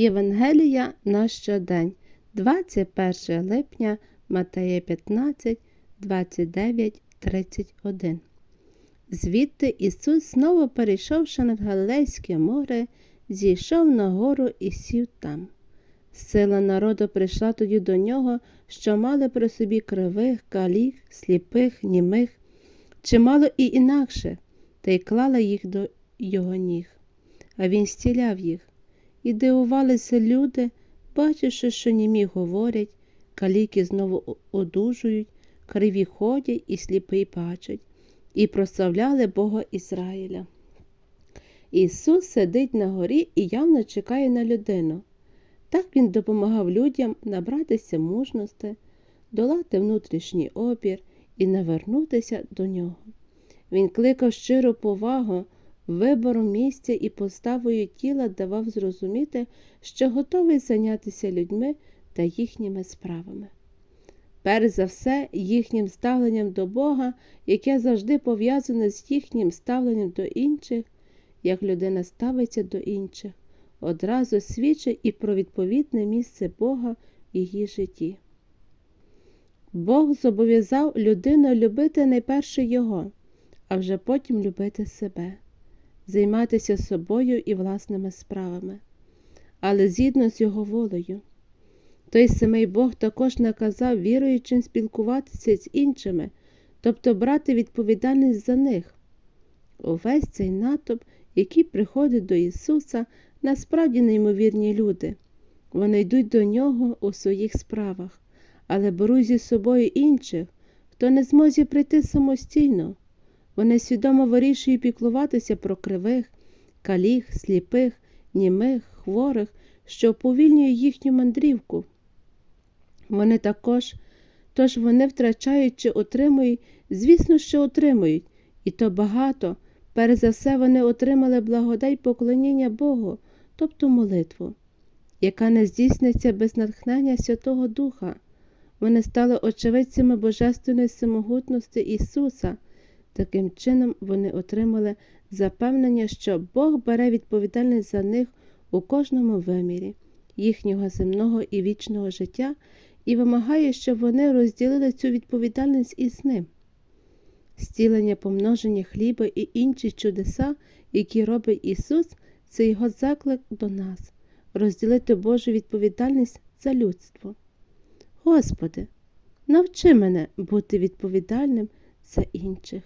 Євангелія на щодень, 21 липня, Матея 15, 29, 31. Звідти Ісус, знову перейшовши над Галилейське море, зійшов на гору і сів там. Сила народу прийшла тоді до нього, що мали при собі кривих, каліх, сліпих, німих, чимало і інакше, та й клала їх до його ніг, а він стіляв їх. І дивувалися люди, бачивши, що німі говорять, каліки знову одужують, криві ходять і сліпий бачать, і прославляли Бога Ізраїля. Ісус сидить на горі і явно чекає на людину. Так він допомагав людям набратися мужності, долати внутрішній опір і навернутися до нього. Він кликав щиру повагу, вибором місця і поставою тіла давав зрозуміти, що готовий зайнятися людьми та їхніми справами. Перш за все, їхнім ставленням до Бога, яке завжди пов'язане з їхнім ставленням до інших, як людина ставиться до інших, одразу свідчить і про відповідне місце Бога в її житті. Бог зобов'язав людину любити найперше Його, а вже потім любити себе, займатися собою і власними справами, але згідно з його волею. Той самий Бог також наказав віруючим спілкуватися з іншими, тобто брати відповідальність за них. Увесь цей натовп, який приходить до Ісуса, насправді неймовірні люди. Вони йдуть до Нього у своїх справах, але беруть зі собою інших, хто не зможе прийти самостійно. Вони свідомо вирішують піклуватися про кривих, каліх, сліпих, німих, хворих, що повільнює їхню мандрівку. Вони також, тож вони втрачають чи отримують, звісно, що отримують, і то багато. Перш за все вони отримали благодать поклоніння Богу, тобто молитву, яка не здійсниться без натхнення Святого Духа. Вони стали очевидцями Божественної самогутності Ісуса. Таким чином вони отримали запевнення, що Бог бере відповідальність за них у кожному вимірі їхнього земного і вічного життя і вимагає, щоб вони розділили цю відповідальність із ним. Стілення помноження хліба і інші чудеса, які робить Ісус, це Його заклик до нас розділити Божу відповідальність за людство. Господи, навчи мене бути відповідальним за інших.